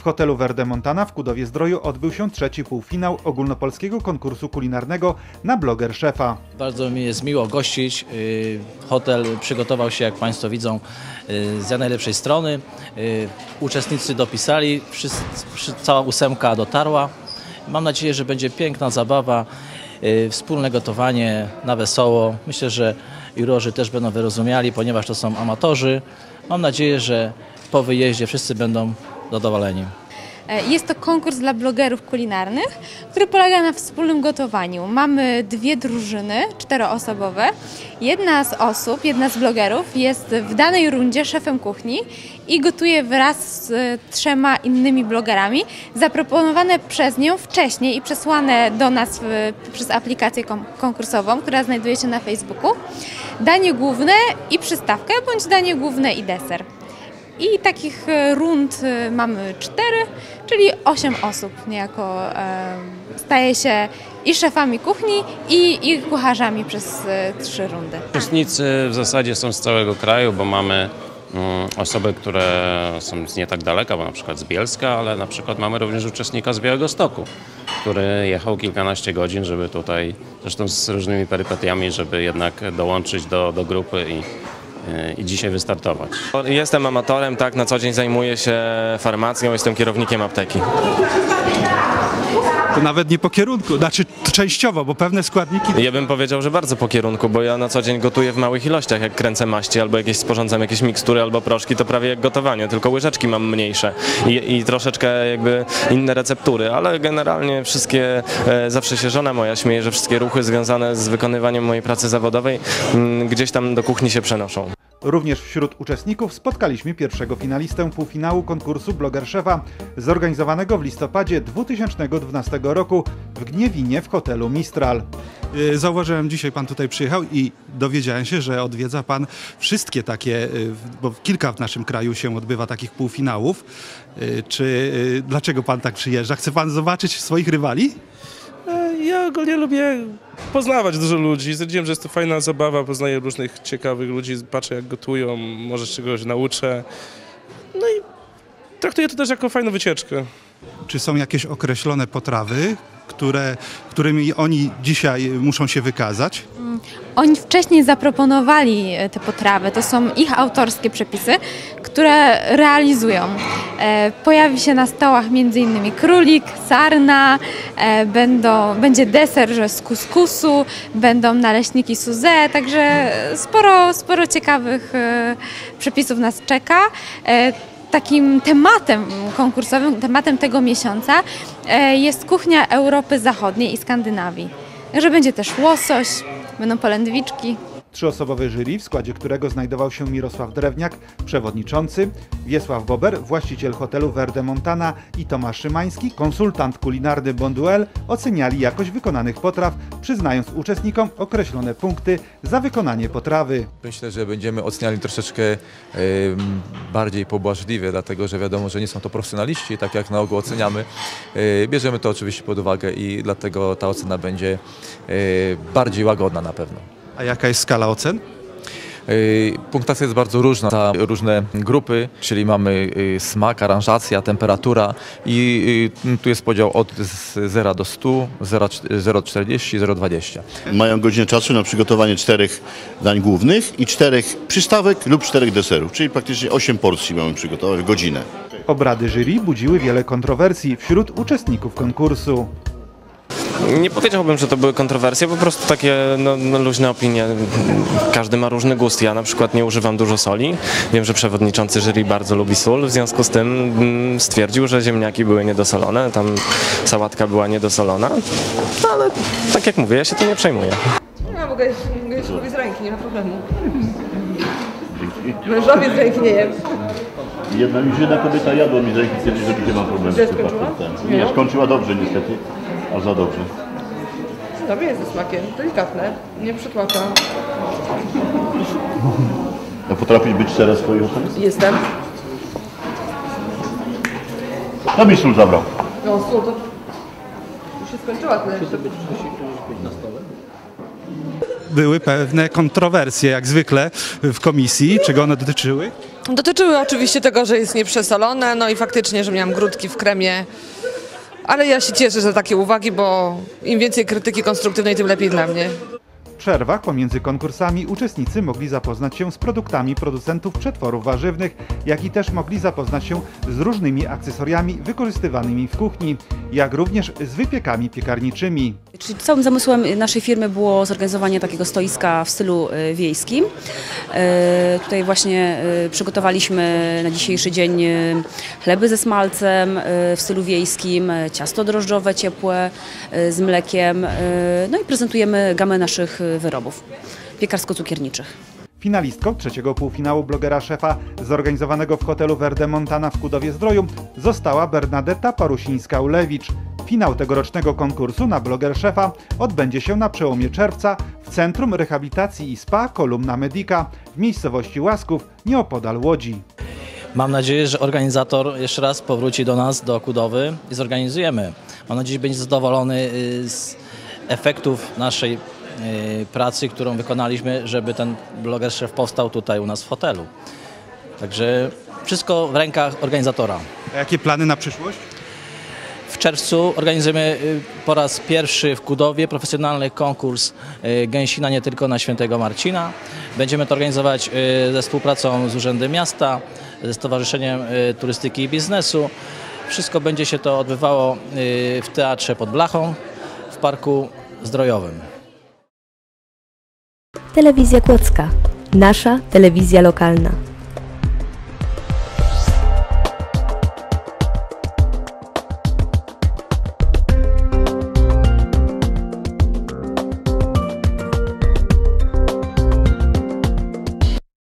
w hotelu Verde Montana w Kudowie Zdroju odbył się trzeci półfinał ogólnopolskiego konkursu kulinarnego na bloger szefa. Bardzo mi jest miło gościć. Y, Hotel przygotował się, jak Państwo widzą, y, z najlepszej strony. Y, Uczestnicy dopisali, cała ósemka dotarła. Mam nadzieję, że będzie piękna zabawa, wspólne gotowanie na wesoło. Myślę, że jurorzy też będą wyrozumiali, ponieważ to są amatorzy. Mam nadzieję, że po wyjeździe wszyscy będą zadowoleni. E, Jest to konkurs dla blogerów kulinarnych, który polega na wspólnym gotowaniu. Mamy dwie drużyny, czteroosobowe. Jedna z osób, jedna z blogerów jest w danej rundzie szefem kuchni i gotuje wraz z trzema innymi blogerami, zaproponowane przez nią wcześniej i przesłane do nas przez aplikację konkursową, która znajduje się na Facebooku. Danie główne i przystawkę, bądź danie główne i deser. I takich e, rund e, mamy cztery, czyli osiem osób niejako e, staje się i szefami kuchni, i, kucharzami przez trzy rundy. Uczestnicy w zasadzie są z całego kraju, bo mamy mm, osoby, które są z nie tak daleka, bo na przykład z Bielska, ale na przykład mamy również uczestnika z Białegostoku, który jechał kilkanaście godzin, żeby tutaj, zresztą z różnymi perypetiami, żeby jednak dołączyć do, do grupy i, i dzisiaj wystartować. Jestem amatorem, tak, na co dzień zajmuję się farmacją, jestem kierownikiem apteki. To nawet nie po kierunku, znaczy częściowo, bo pewne składniki Ja bym powiedział, że bardzo po kierunku, bo ja na co dzień gotuję w małych ilościach, jak kręcę maści albo jakieś sporządzam jakieś mikstury albo proszki, to prawie jak gotowanie, tylko łyżeczki mam mniejsze i, i troszeczkę jakby inne receptury, ale generalnie wszystkie, e, zawsze się żona moja śmieje, że wszystkie ruchy związane z wykonywaniem mojej pracy zawodowej mm, gdzieś tam do kuchni się przenoszą. Również wśród uczestników spotkaliśmy pierwszego finalistę półfinału konkursu Bloger Szefa, zorganizowanego w listopadzie 2012 roku w Gniewinie w hotelu Mistral. Y, Zauważyłem, dzisiaj pan tutaj przyjechał i dowiedziałem się, że odwiedza pan wszystkie takie, y, bo kilka w naszym kraju się odbywa takich półfinałów. Y, Czy dlaczego pan tak przyjeżdża? Chce pan zobaczyć swoich rywali? E, Ja ogólnie lubię poznawać dużo ludzi. Stwierdziłem, że jest to fajna zabawa, poznaję różnych ciekawych ludzi, patrzę jak gotują, może czegoś nauczę. No i traktuję to też jako fajną wycieczkę. Czy są jakieś określone potrawy, które, którymi oni dzisiaj muszą się wykazać? Oni wcześniej zaproponowali e, te potrawy, to są ich autorskie przepisy, które realizują. E, Pojawi się na stołach m.in. królik, sarna, e, będą, będzie deser że z kuskusu, będą naleśniki suze, także sporo, sporo ciekawych przepisów nas czeka. Takim tematem konkursowym, tematem tego miesiąca e, jest kuchnia Europy Zachodniej i Skandynawii. Także będzie też łosoś, będą polędwiczki. Trzyosobowe jury, w składzie którego znajdował się Mirosław Drewniak, przewodniczący, Wiesław Bober, właściciel hotelu Verde Montana i Tomasz Szymański, konsultant kulinarny Bonduel, oceniali jakość wykonanych potraw, przyznając uczestnikom określone punkty za wykonanie potrawy. Myślę, że będziemy oceniali troszeczkę em, bardziej pobłażliwie, dlatego że wiadomo, że nie są to profesjonaliści, tak jak na ogół oceniamy. E, Bierzemy to oczywiście pod uwagę i dlatego ta ocena będzie e, bardziej łagodna na pewno. A jaka jest skala ocen? E, Punktacja jest bardzo różna za różne grupy, czyli mamy e, smak, aranżacja, temperatura i e, tu jest podział od z 0 do 100, 0,40, 0,20. Mają godzinę czasu na przygotowanie czterech dań głównych i czterech przystawek lub czterech deserów, czyli praktycznie 8 porcji mamy przygotować w godzinę. Obrady jury budziły wiele kontrowersji wśród uczestników konkursu. Nie powiedziałbym, że to były kontrowersje, po prostu takie no, no, luźne opinie. Każdy ma różny gust. Ja na przykład nie używam dużo soli. Wiem, że przewodniczący jury bardzo lubi sól, w związku z tym mm, stwierdził, że ziemniaki były niedosolone, tam sałatka była niedosolona. No, ale tak jak mówię, ja się tym nie przejmuję. Ja mogę, mogę jeść z ręki, nie ma problemu. Mężowie z ręki nie jem. Jedna już jedna kobieta jadła mi z ręki stwierdzić, że nie mam problemu. Nie, skończyła dobrze niestety, a za dobrze. Dobry jest ze smakiem, delikatne, nie przytłacza. A potrafisz być w swoich ocenach? Jestem. To mi sól zabrał. No, sól to... Już się skończyła tyle. Były pewne kontrowersje, jak zwykle w komisji. Czego one dotyczyły? Dotyczyły oczywiście tego, że jest nieprzesolone, no i faktycznie, że miałam grudki w kremie. Ale ja się cieszę za takie uwagi, bo im więcej krytyki konstruktywnej, tym lepiej dla mnie. W przerwach pomiędzy konkursami uczestnicy mogli zapoznać się z produktami producentów przetworów warzywnych, jak i też mogli zapoznać się z różnymi akcesoriami wykorzystywanymi w kuchni, jak również z wypiekami piekarniczymi. Czyli całym zamysłem naszej firmy było zorganizowanie takiego stoiska w stylu e, wiejskim. E, Tutaj właśnie e, przygotowaliśmy na dzisiejszy dzień chleby ze smalcem w stylu wiejskim, ciasto drożdżowe ciepłe z mlekiem, no i prezentujemy gamę naszych wyrobów piekarsko-cukierniczych. Finalistką trzeciego półfinału blogera szefa zorganizowanego w hotelu Verde Montana w Kudowie Zdroju została Bernadetta Parusińska-Ulewicz. Finał tegorocznego konkursu na bloger szefa odbędzie się na przełomie czerwca w Centrum Rehabilitacji i Spa Kolumna Medica w miejscowości Łasków nieopodal Łodzi. Mam nadzieję, że organizator jeszcze raz powróci do nas, do Kudowy i zorganizujemy. Mam nadzieję, że będzie zadowolony y, z efektów naszej pracy, którą wykonaliśmy, żeby ten bloger szef powstał tutaj u nas w hotelu. Także wszystko w rękach organizatora. A jakie plany na przyszłość? W czerwcu organizujemy y, po raz pierwszy w Kudowie profesjonalny konkurs y, gęsina nie tylko na Świętego Marcina. Będziemy to organizować y, ze współpracą z Urzędem Miasta, ze Stowarzyszeniem Turystyki i Biznesu. Wszystko będzie się to odbywało w Teatrze pod Blachą w Parku Zdrojowym. Telewizja Kłodzka. Nasza telewizja lokalna.